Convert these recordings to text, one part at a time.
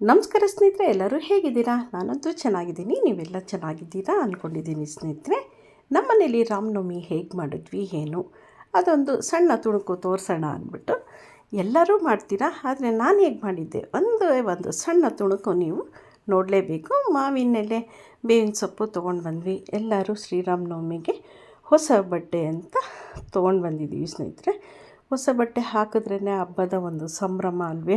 ನಮಸ್ಕಾರ ಸ್ನೇಹಿತರೆ, ಎಲ್ಲರೂ ಹೇಗಿದ್ದೀರಾ? ನಾನಂತೂ ಚೆನ್ನಾಗಿದ್ದೀನಿ. ನೀವೆಲ್ಲ ಚೆನ್ನಾಗಿದ್ದೀರಾ ಅಂದ್ಕೊಂಡಿದ್ದೀನಿ ಸ್ನೇಹಿತರೆ. ನಮ್ಮನೇಲಿ ರಾಮನವಮಿ ಹೇಗೆ ಮಾಡಿದ್ವಿ, ಏನು? ಅದೊಂದು ಸಣ್ಣ ತುಣುಕು ತೋರಿಸೋಣ ಅಂದ್ಬಿಟ್ಟು. ಎಲ್ಲರೂ ಮಾಡ್ತೀರಾ? ಆದರೆ ನಾನು ಹೇಗೆ ಮಾಡಿದ್ದೆ? ಒಂದು ಒಂದು ಸಣ್ಣ ತುಣುಕು ನೀವು ನೋಡಲೇಬೇಕು. ಮಾವಿನೆಲೆ ಬೇವಿನ ಸೊಪ್ಪು ತೊಗೊಂಡು ಬಂದ್ವಿ. ಎಲ್ಲರೂ ಶ್ರೀರಾಮನವಮಿಗೆ ಹೊಸ ಬಟ್ಟೆ ಅಂತ ತೊಗೊಂಡು ಬಂದಿದ್ದೀವಿ ಸ್ನೇಹಿತರೆ. ಹೊಸ ಬಟ್ಟೆ ಹಾಕಿದ್ರೇ ಹಬ್ಬದ ಒಂದು ಸಂಭ್ರಮ ಅಲ್ವೇ?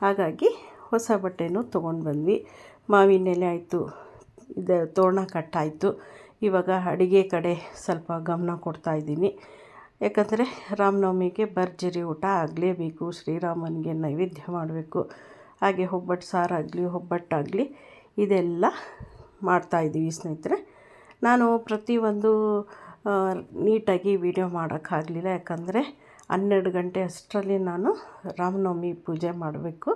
ಹಾಗಾಗಿ ಹೊಸ ಬಟ್ಟೆನೂ ತೊಗೊಂಡು ಬಂದ್ವಿ. ಮಾವಿನ ಎಲೆ ಆಯಿತು. ಇದು ತೋರಣ ಕಟ್ಟಾಯಿತು. ಇವಾಗ ಅಡುಗೆ ಕಡೆ ಸ್ವಲ್ಪ ಗಮನ ಕೊಡ್ತಾಯಿದ್ದೀನಿ ಯಾಕಂದರೆ ರಾಮನವಮಿಗೆ ಭರ್ಜರಿ ಊಟ ಆಗಲೇಬೇಕು. ಶ್ರೀರಾಮನಿಗೆ ನೈವೇದ್ಯ ಮಾಡಬೇಕು. ಹಾಗೆ ಒಬ್ಬಟ್ಟು ಸಾರಾಗಲಿ ಒಬ್ಬಟ್ಟಾಗಲಿ ಇದೆಲ್ಲ ಮಾಡ್ತಾಯಿದ್ದೀವಿ ಸ್ನೇಹಿತರೆ. ನಾನು ಪ್ರತಿಯೊಂದು ನೀಟಾಗಿ ವಿಡಿಯೋ ಮಾಡೋಕ್ಕಾಗಲಿಲ್ಲ ಯಾಕಂದರೆ ಹನ್ನೆರಡು ಗಂಟೆ ಅಷ್ಟರಲ್ಲಿ ನಾನು ರಾಮನವಮಿ ಪೂಜೆ ಮಾಡಬೇಕು.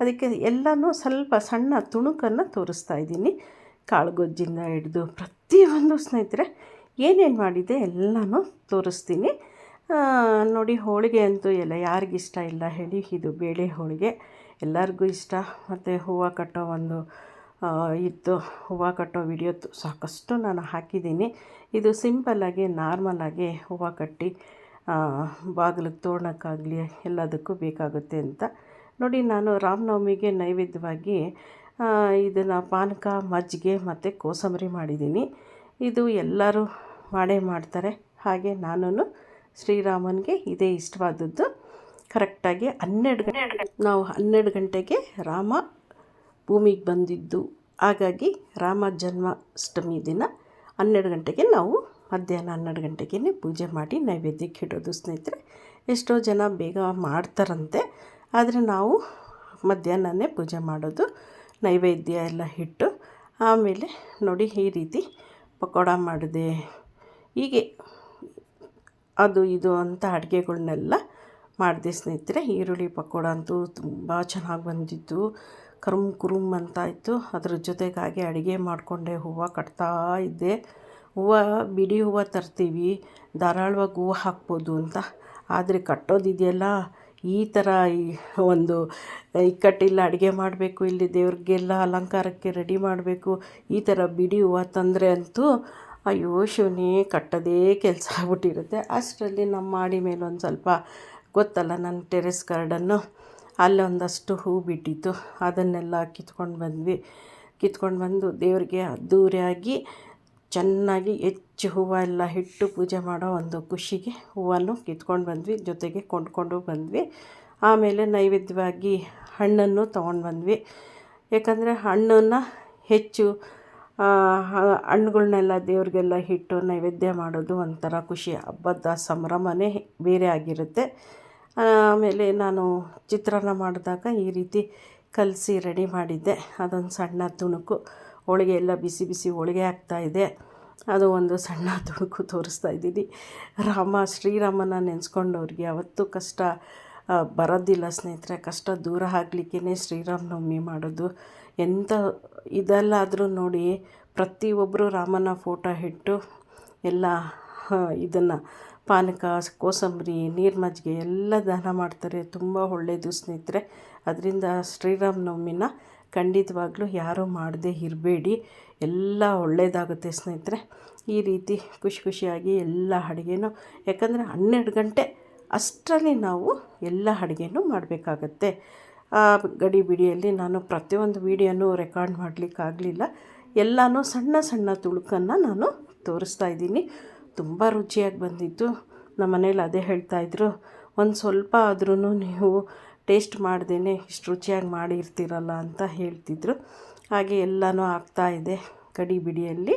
ಅದಕ್ಕೆ ಎಲ್ಲನೂ ಸ್ವಲ್ಪ ಸಣ್ಣ ತುಣುಕನ್ನು ತೋರಿಸ್ತಾ ಇದ್ದೀನಿ. ಕಾಳುಗೊಜ್ಜಿಂದ ಹಿಡಿದು ಪ್ರತಿಯೊಂದು ಸ್ನೇಹಿತರೆ, ಏನೇನು ಮಾಡಿದೆ ಎಲ್ಲನೂ ತೋರಿಸ್ತೀನಿ. ನೋಡಿ, ಹೋಳಿಗೆ ಅಂತೂ ಎಲ್ಲ ಯಾರಿಗಿಷ್ಟ ಇಲ್ಲ. ಹೇಳಿ, ಇದು ಬೇಳೆ ಹೋಳಿಗೆ. ಎಲ್ಲರಿಗೂ ಇಷ್ಟ. ಮತ್ತು ಹೂವು ಕಟ್ಟೋ ಒಂದು ಇತ್ತು. ಹೂವು ಕಟ್ಟೋ ವಿಡಿಯೋ ಸಾಕಷ್ಟು ನಾನು ಹಾಕಿದ್ದೀನಿ. ಇದು ಸಿಂಪಲ್ಲಾಗಿ ನಾರ್ಮಲಾಗಿ ಹೂವು ಕಟ್ಟಿ ಬಾಗಿಲಿಗೆ ತೋರಣಕ್ಕಾಗಲಿ ಎಲ್ಲದಕ್ಕೂ ಬೇಕಾಗುತ್ತೆ ಅಂತ ನೋಡಿ, ನಾನು ರಾಮನವಮಿಗೆ ನೈವೇದ್ಯವಾಗಿ ಇದನ್ನು ಪಾನಕ, ಮಜ್ಜಿಗೆ ಮತ್ತು ಕೋಸಂಬರಿ ಮಾಡಿದ್ದೀನಿ. ಇದು ಎಲ್ಲರೂ ಮಾಡೇ ಮಾಡ್ತಾರೆ. ಹಾಗೆ ನಾನು ಶ್ರೀರಾಮನಿಗೆ ಇದೇ ಇಷ್ಟವಾದದ್ದು. ಕರೆಕ್ಟಾಗಿ ಹನ್ನೆರಡು ಗಂಟೆ, ನಾವು ಹನ್ನೆರಡು ಗಂಟೆಗೆ ರಾಮ ಭೂಮಿಗೆ ಬಂದಿದ್ದು. ಹಾಗಾಗಿ ರಾಮ ಜನ್ಮಾಷ್ಟಮಿ ದಿನ ಹನ್ನೆರಡು ಗಂಟೆಗೆ ನಾವು ಮಧ್ಯಾಹ್ನ ಹನ್ನೆರಡು ಗಂಟೆಗೇ ಪೂಜೆ ಮಾಡಿ ನೈವೇದ್ಯಕ್ಕೆ ಇಡೋದು. ಸ್ನೇಹಿತರೆ, ಎಷ್ಟೋ ಜನ ಬೇಗ ಮಾಡ್ತಾರಂತೆ. ಆದರೆ ನಾವು ಮಧ್ಯಾಹ್ನನೇ ಪೂಜೆ ಮಾಡೋದು, ನೈವೇದ್ಯ ಎಲ್ಲ ಇಟ್ಟು ಆಮೇಲೆ ನೋಡಿ ಈ ರೀತಿ ಪಕೋಡ ಮಾಡಿದೆ. ಹೀಗೆ ಅದು, ಇದು ಅಂತ ಅಡುಗೆಗಳ್ನೆಲ್ಲ ಮಾಡಿದೆ ಸ್ನೇಹಿತರೆ. ಈರುಳ್ಳಿ ಪಕೋಡ ಅಂತೂ ತುಂಬ ಚೆನ್ನಾಗಿ ಬಂದಿತ್ತು. ಕರುಮ್ ಕುರುಮ್ ಅಂತ ಇತ್ತು. ಅದ್ರ ಜೊತೆಗಾಗಿ ಅಡುಗೆ ಮಾಡಿಕೊಂಡೆ, ಹೂವು ಕಟ್ತಾ ಇದ್ದೆ. ಹೂವು ಬಿಡಿ ಹೂವು ತರ್ತೀವಿ, ಧಾರಾಳವಾಗಿ ಹೂವು ಹಾಕ್ಬೋದು ಅಂತ. ಆದರೆ ಕಟ್ಟೋದಿದೆಯಲ್ಲ ಈ ಥರ ಒಂದು ಇಕ್ಕಟ್ಟಿಲ್ಲ ಅಡುಗೆ ಮಾಡಬೇಕು, ಇಲ್ಲಿ ದೇವ್ರಿಗೆಲ್ಲ ಅಲಂಕಾರಕ್ಕೆ ರೆಡಿ ಮಾಡಬೇಕು, ಈ ಥರ ಬಿಡಿ ಹೂವು ತಂದರೆ ಅಂತೂ ಅಯ್ಯೋ ಶಿವನೇ ಕಟ್ಟೋದೇ ಕೆಲಸ ಆಗ್ಬಿಟ್ಟಿರುತ್ತೆ. ಅಷ್ಟರಲ್ಲಿ ನಮ್ಮ ಮಾಡಿ ಮೇಲೆ ಒಂದು ಸ್ವಲ್ಪ ಗೊತ್ತಲ್ಲ ನನ್ನ ಟೆರೆಸ್ ಗಾರ್ಡನ್ನು ಅಲ್ಲೊಂದಷ್ಟು ಹೂ ಬಿಟ್ಟಿತ್ತು, ಅದನ್ನೆಲ್ಲ ಕಿತ್ಕೊಂಡು ಬಂದ್ವಿ. ಕಿತ್ಕೊಂಡು ಬಂದು ದೇವರಿಗೆ ಅದ್ದೂರಿಯಾಗಿ ಚೆನ್ನಾಗಿ ಹೆಚ್ಚು ಹೂವು ಎಲ್ಲ ಇಟ್ಟು ಪೂಜೆ ಮಾಡೋ ಒಂದು ಖುಷಿಗೆ ಹೂವನ್ನು ಕಿತ್ಕೊಂಡು ಬಂದ್ವಿ, ಜೊತೆಗೆ ಕೊಂಡ್ಕೊಂಡು ಬಂದ್ವಿ. ಆಮೇಲೆ ನೈವೇದ್ಯವಾಗಿ ಹಣ್ಣನ್ನು ತೊಗೊಂಡು ಬಂದ್ವಿ. ಯಾಕಂದರೆ ಹಣ್ಣನ್ನು ಹೆಚ್ಚು ಹಣ್ಣುಗಳ್ನೆಲ್ಲ ದೇವ್ರಿಗೆಲ್ಲ ಇಟ್ಟು ನೈವೇದ್ಯ ಮಾಡೋದು ಒಂಥರ ಖುಷಿ. ಹಬ್ಬದ ಸಂಭ್ರಮನೇ ಬೇರೆ ಆಗಿರುತ್ತೆ. ಆಮೇಲೆ ನಾನು ಚಿತ್ರಾನ್ನ ಮಾಡಿದಾಗ ಈ ರೀತಿ ಕಲಸಿ ರೆಡಿ ಮಾಡಿದ್ದೆ. ಅದೊಂದು ಸಣ್ಣ ತುಣುಕು. ಹೋಳಿಗೆ ಎಲ್ಲ ಬಿಸಿ ಬಿಸಿ ಹೋಳಿಗೆ ಇದೆ. ಅದು ಒಂದು ಸಣ್ಣ ತುಣುಕು ತೋರಿಸ್ತಾ ಇದ್ದೀನಿ. ರಾಮ, ಶ್ರೀರಾಮನ ನೆನೆಸ್ಕೊಂಡವ್ರಿಗೆ ಅವತ್ತು ಕಷ್ಟ ಬರೋದಿಲ್ಲ ಸ್ನೇಹಿತರೆ. ಕಷ್ಟ ದೂರ ಆಗ್ಲಿಕ್ಕೇ ಶ್ರೀರಾಮನವಮಿ ಮಾಡೋದು. ಎಂಥ ಇದಲ್ಲಾದರೂ ನೋಡಿ ಪ್ರತಿಯೊಬ್ಬರು ರಾಮನ ಫೋಟೋ ಇಟ್ಟು ಎಲ್ಲ ಇದನ್ನು ಪಾನಕ, ಕೋಸಂಬರಿ, ನೀರು ಮಜ್ಜಿಗೆ ಎಲ್ಲ ದಾನ ಮಾಡ್ತಾರೆ. ತುಂಬ ಒಳ್ಳೆಯದು ಸ್ನೇಹಿತರೆ. ಅದರಿಂದ ಶ್ರೀರಾಮನವಮಿನ ಖಂಡಿತವಾಗ್ಲೂ ಯಾರೂ ಮಾಡದೇ ಇರಬೇಡಿ. ಎಲ್ಲ ಒಳ್ಳೆಯದಾಗುತ್ತೆ ಸ್ನೇಹಿತರೆ. ಈ ರೀತಿ ಖುಷಿ ಖುಷಿಯಾಗಿ ಎಲ್ಲ ಅಡುಗೆನೂ, ಯಾಕಂದರೆ ಹನ್ನೆರಡು ಗಂಟೆ ಅಷ್ಟರಲ್ಲಿ ನಾವು ಎಲ್ಲ ಅಡುಗೆನೂ ಮಾಡಬೇಕಾಗತ್ತೆ. ಗಡಿ ಬಿಡಿಯಲ್ಲಿ ನಾನು ಪ್ರತಿಯೊಂದು ವೀಡಿಯೋನೂ ರೆಕಾರ್ಡ್ ಮಾಡಲಿಕ್ಕಾಗಲಿಲ್ಲ. ಎಲ್ಲನೂ ಸಣ್ಣ ಸಣ್ಣ ತುಳುಕನ್ನು ನಾನು ತೋರಿಸ್ತಾ ಇದ್ದೀನಿ. ತುಂಬ ರುಚಿಯಾಗಿ ಬಂದಿತ್ತು. ನಮ್ಮ ಮನೇಲಿ ಅದೇ ಹೇಳ್ತಾಯಿದ್ರು ಒಂದು ಸ್ವಲ್ಪ ಆದ್ರೂ ನೀವು ಟೇಸ್ಟ್ ಮಾಡ್ದೇ ಇಷ್ಟು ರುಚಿಯಾಗಿ ಮಾಡಿರ್ತೀರಲ್ಲ ಅಂತ ಹೇಳ್ತಿದ್ರು. ಹಾಗೆ ಎಲ್ಲನೂ ಆಗ್ತಾಯಿದೆ ಕಡಿ ಬಿಡಿಯಲ್ಲಿ.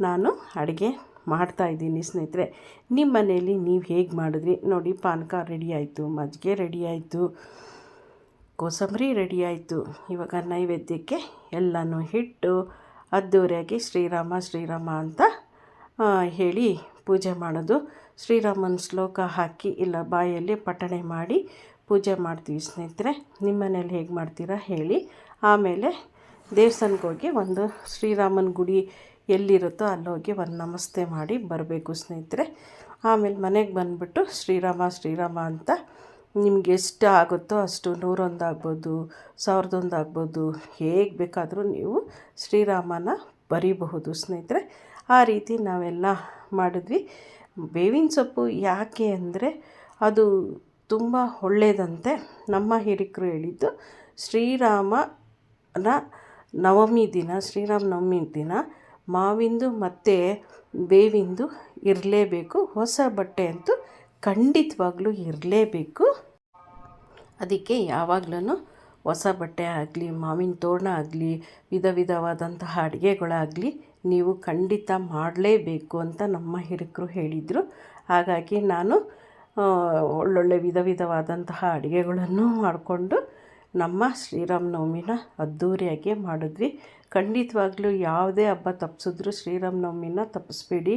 ನಾನು ಅಡುಗೆ ಮಾಡ್ತಾಯಿದ್ದೀನಿ ಸ್ನೇಹಿತರೆ. ನಿಮ್ಮ ಮನೆಯಲ್ಲಿ ನೀವು ಹೇಗೆ ಮಾಡಿದ್ರಿ? ನೋಡಿ, ಪಾನಕ ರೆಡಿ ಆಯಿತು, ಮಜ್ಜಿಗೆ ರೆಡಿ ಆಯಿತು, ಕೋಸಂಬರಿ ರೆಡಿ ಆಯಿತು. ಇವಾಗ ನೈವೇದ್ಯಕ್ಕೆ ಎಲ್ಲನೂ ಹಿಟ್ಟು, ಅದ್ದೂರಿಯಾಗಿ ಶ್ರೀರಾಮ ಶ್ರೀರಾಮ ಅಂತ ಹೇಳಿ ಪೂಜೆ ಮಾಡೋದು. ಶ್ರೀರಾಮನ ಶ್ಲೋಕ ಹಾಕಿ ಇಲ್ಲ, ಬಾಯಲ್ಲಿ ಪಠಣೆ ಮಾಡಿ ಪೂಜೆ ಮಾಡ್ತೀವಿ ಸ್ನೇಹಿತರೆ. ನಿಮ್ಮ ಮನೇಲಿ ಹೇಗೆ ಮಾಡ್ತೀರಾ ಹೇಳಿ. ಆಮೇಲೆ ದೇವಸ್ಥಾನಕ್ಕೆ ಹೋಗಿ ಒಂದು ಶ್ರೀರಾಮನ ಗುಡಿ ಎಲ್ಲಿರುತ್ತೋ ಅಲ್ಲೋಗಿ ಒಂದು ನಮಸ್ತೆ ಮಾಡಿ ಬರಬೇಕು ಸ್ನೇಹಿತರೆ. ಆಮೇಲೆ ಮನೆಗೆ ಬಂದುಬಿಟ್ಟು ಶ್ರೀರಾಮ ಶ್ರೀರಾಮ ಅಂತ ನಿಮ್ಗೆ ಎಷ್ಟು ಆಗುತ್ತೋ ಅಷ್ಟು ನೂರೊಂದು ಆಗ್ಬೋದು, ಸಾವಿರದೊಂದು ಆಗ್ಬೋದು, ಹೇಗೆ ಬೇಕಾದರೂ ನೀವು ಶ್ರೀರಾಮನ ಬರೀಬಹುದು ಸ್ನೇಹಿತರೆ. ಆ ರೀತಿ ನಾವೆಲ್ಲ ಮಾಡಿದ್ವಿ. ಬೇವಿನ ಸೊಪ್ಪು ಯಾಕೆ ಅಂದರೆ ಅದು ತುಂಬ ಒಳ್ಳೆಯದಂತೆ ನಮ್ಮ ಹಿರಿಕರು ಹೇಳಿದ್ದು ಶ್ರೀರಾಮನ ನವಮಿ ದಿನ, ಶ್ರೀರಾಮ ನವಮಿ ದಿನ ಮಾವಿಂದು ಮತ್ತು ಬೇವಿಂದು ಇರಲೇಬೇಕು, ಹೊಸ ಬಟ್ಟೆ ಅಂತೂ ಖಂಡಿತವಾಗ್ಲೂ ಇರಲೇಬೇಕು. ಅದಕ್ಕೆ ಯಾವಾಗ್ಲೂ ಹೊಸ ಬಟ್ಟೆ ಆಗಲಿ, ಮಾವಿನ ತೋರಣ ಆಗಲಿ, ವಿಧ ವಿಧವಾದಂತಹ ಅಡುಗೆಗಳಾಗಲಿ ನೀವು ಖಂಡಿತ ಮಾಡಲೇಬೇಕು ಅಂತ ನಮ್ಮ ಹಿರಿಕರು ಹೇಳಿದರು. ಹಾಗಾಗಿ ನಾನು ಒಳ್ಳೊಳ್ಳೆ ವಿಧ ವಿಧವಾದಂತಹ ಅಡುಗೆಗಳನ್ನು ಮಾಡಿಕೊಂಡು ನಮ್ಮ ಶ್ರೀರಾಮನವಮಿನ ಅದ್ಧೂರಿಯಾಗಿ ಮಾಡಿದ್ವಿ. ಖಂಡಿತವಾಗ್ಲೂ ಯಾವುದೇ ಹಬ್ಬ ತಪ್ಪಿಸಿದ್ರು ಶ್ರೀರಾಮನವಮಿನ ತಪ್ಪಿಸ್ಬೇಡಿ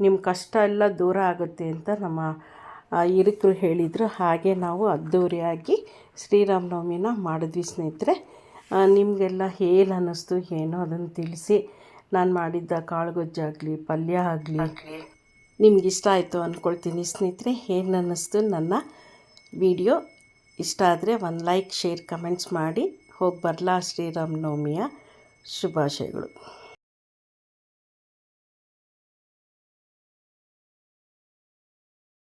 ನಿಮ್ಮ ಕಷ್ಟ ಎಲ್ಲ ದೂರ ಆಗುತ್ತೆ ಅಂತ ನಮ್ಮ ಹಿರಿಕರು ಹೇಳಿದರು. ಹಾಗೆ ನಾವು ಅದ್ಧೂರಿಯಾಗಿ ಶ್ರೀರಾಮನವಮಿನ ಮಾಡಿದ್ವಿ ಸ್ನೇಹಿತರೆ. ನಿಮಗೆಲ್ಲ ಏನು ಅನ್ನಿಸ್ತು, ಏನೋ ಅದನ್ನು ತಿಳಿಸಿ. ನಾನು ಮಾಡಿದ್ದ ಕಾಳುಗೊಜ್ಜಾಗಲಿ, ಪಲ್ಯ ಆಗಲಿ. ನಿಮ್ಗೆ ಇಷ್ಟ ಆಯಿತು ಅಂದ್ಕೊಳ್ತೀನಿ ಸ್ನೇಹಿತರೆ ಏನು ಅನ್ನಿಸ್ತು ನನ್ನ ವಿಡಿಯೋ? ಇಷ್ಟ ಆದರೆ ಒಂದು ಲೈಕ್, ಶೇರ್, ಕಮೆಂಟ್ಸ್ ಮಾಡಿ. ಹೋಗಿ ಬರಲಾ ಶ್ರೀರಾಮನವಮಿಯ ಶುಭಾಶಯಗಳು.